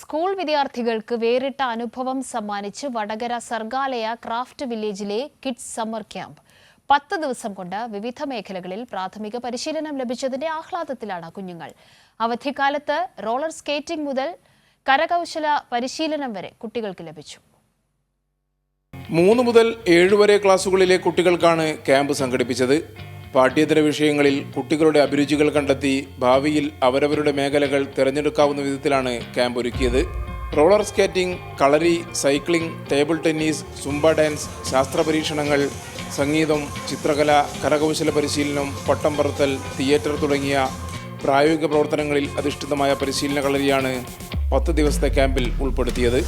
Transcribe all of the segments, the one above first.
School വിദ്യാർത്ഥികൾക്ക് വേറിട്ട അനുഭവം സമ്മാനിച്ച് വടകര സർഗാലയ ക്രാഫ്റ്റ് വില്ലേജിലെ കിഡ്സ് സമ്മർ ക്യാമ്പ്. പത്ത് ദിവസം കൊണ്ട് വിവിധ മേഖലകളിൽ പ്രാഥമിക പരിശീലനം ലഭിച്ചതിന്റെ ആഹ്ലാദത്തിലാണ് കുഞ്ഞുങ്ങൾ. അവധിക്കാലത്ത് റോളർ സ്കേറ്റിംഗ് മുതൽ കരകൗശല പരിശീലനം വരെ കുട്ടികൾക്ക് ലഭിച്ചു. മൂന്ന് മുതൽ ഏഴ് വരെ ക്ലാസ്സുകളിലെ കുട്ടികൾക്കാണ് ക്യാമ്പ് സംഘടിപ്പിച്ചത്. പാഠ്യേതര വിഷയങ്ങളിൽ കുട്ടികളുടെ അഭിരുചികൾ കണ്ടെത്തി ഭാവിയിൽ അവരവരുടെ മേഖലകൾ തിരഞ്ഞെടുക്കാവുന്ന വിധത്തിലാണ് ക്യാമ്പ് ഒരുക്കിയത്. Roller skating kalari cycling table tennis Zumba dance ശാസ്ത്ര പരീക്ഷണങ്ങൾ സംഗീതം ചിത്രകല കരകൗശല പരിശീലനം പട്ടം പറത്തൽ തിയേറ്റർ തുടങ്ങിയ പ്രായോഗിക പ്രവർത്തനങ്ങളിൽ അധിഷ്ഠിതമായ പരിശീലന കളരിയാണ് പത്ത് ദിവസത്തെ ക്യാമ്പിൽ ഉൾപ്പെടുത്തിയത്.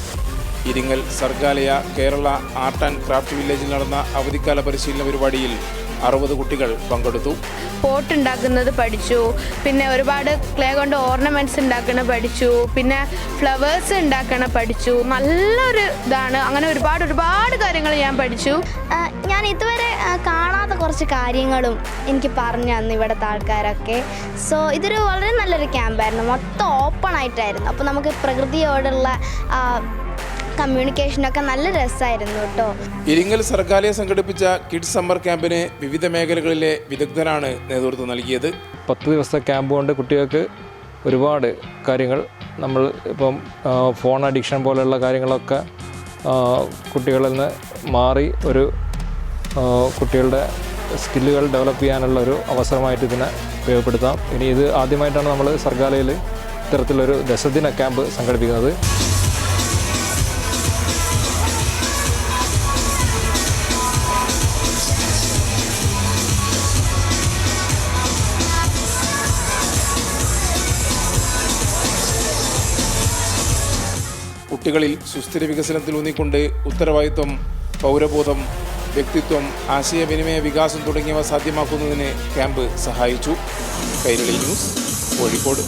Iringal Sargalaya Kerala art and craft വില്ലേജിൽ നടന്ന അവധിക്കാല പരിശീലന പരിപാടിയിൽ അറുപത് കുട്ടികൾ പങ്കെടുത്തു. പോട്ട് ഉണ്ടാക്കുന്നത് പഠിച്ചു. പിന്നെ ഒരുപാട് ക്ലേ കൊണ്ട് ഓർണമെന്റ്സ് ഉണ്ടാക്കണ പഠിച്ചു. പിന്നെ ഫ്ലവേഴ്സ് ഉണ്ടാക്കണ പഠിച്ചു. നല്ലൊരു ഇതാണ്. അങ്ങനെ ഒരുപാട് ഒരുപാട് കാര്യങ്ങൾ ഞാൻ പഠിച്ചു. ഞാൻ ഇതുവരെ കാണാത്ത കുറച്ച് കാര്യങ്ങളും എനിക്ക് പറഞ്ഞു തന്നു ഇവിടുത്തെ ആൾക്കാരൊക്കെ. സോ ഇതൊരു വളരെ നല്ലൊരു ക്യാമ്പായിരുന്നു മൊത്തം ഓപ്പൺ ആയിട്ടായിരുന്നു. അപ്പോൾ നമുക്ക് പ്രകൃതിയോടുള്ള കമ്മ്യൂണിക്കേഷനൊക്കെ നല്ല രസമായിരുന്നു കേട്ടോ. ഇരിങ്ങൽ സർക്കാരിയെ സംഘടിപ്പിച്ച കിഡ്സ് സമ്മർ ക്യാമ്പിന് വിവിധ മേഖലകളിലെ വിദഗ്ധരാണ് നേതൃത്വം നൽകിയത്. പത്ത് ദിവസത്തെ ക്യാമ്പ് കൊണ്ട് കുട്ടികൾക്ക് ഒരുപാട് കാര്യങ്ങൾ നമ്മൾ ഇപ്പം ഫോൺ അഡിക്ഷൻ പോലെയുള്ള കാര്യങ്ങളൊക്കെ കുട്ടികളിൽ നിന്ന് മാറി ഒരു കുട്ടികളുടെ സ്കില്ലുകൾ ഡെവലപ്പ് ചെയ്യാനുള്ള ഒരു അവസരമായിട്ട് ഇതിനെ ഉപയോഗപ്പെടുത്താം. ഇനി ഇത് ആദ്യമായിട്ടാണ് നമ്മൾ സർഗാലയിൽ ഇത്തരത്തിലൊരു ദശദിന ക്യാമ്പ് സംഘടിപ്പിക്കുന്നത്. കുട്ടികളിൽ സുസ്ഥിര വികസനത്തിൽ ഊന്നിക്കൊണ്ട് ഉത്തരവാദിത്വം പൗരബോധം വ്യക്തിത്വം ആശയവിനിമയ വികാസം തുടങ്ങിയവ സാധ്യമാക്കുന്നതിന് ക്യാമ്പ് സഹായിച്ചു. കൈരളി ന്യൂസ് കോഴിക്കോട്.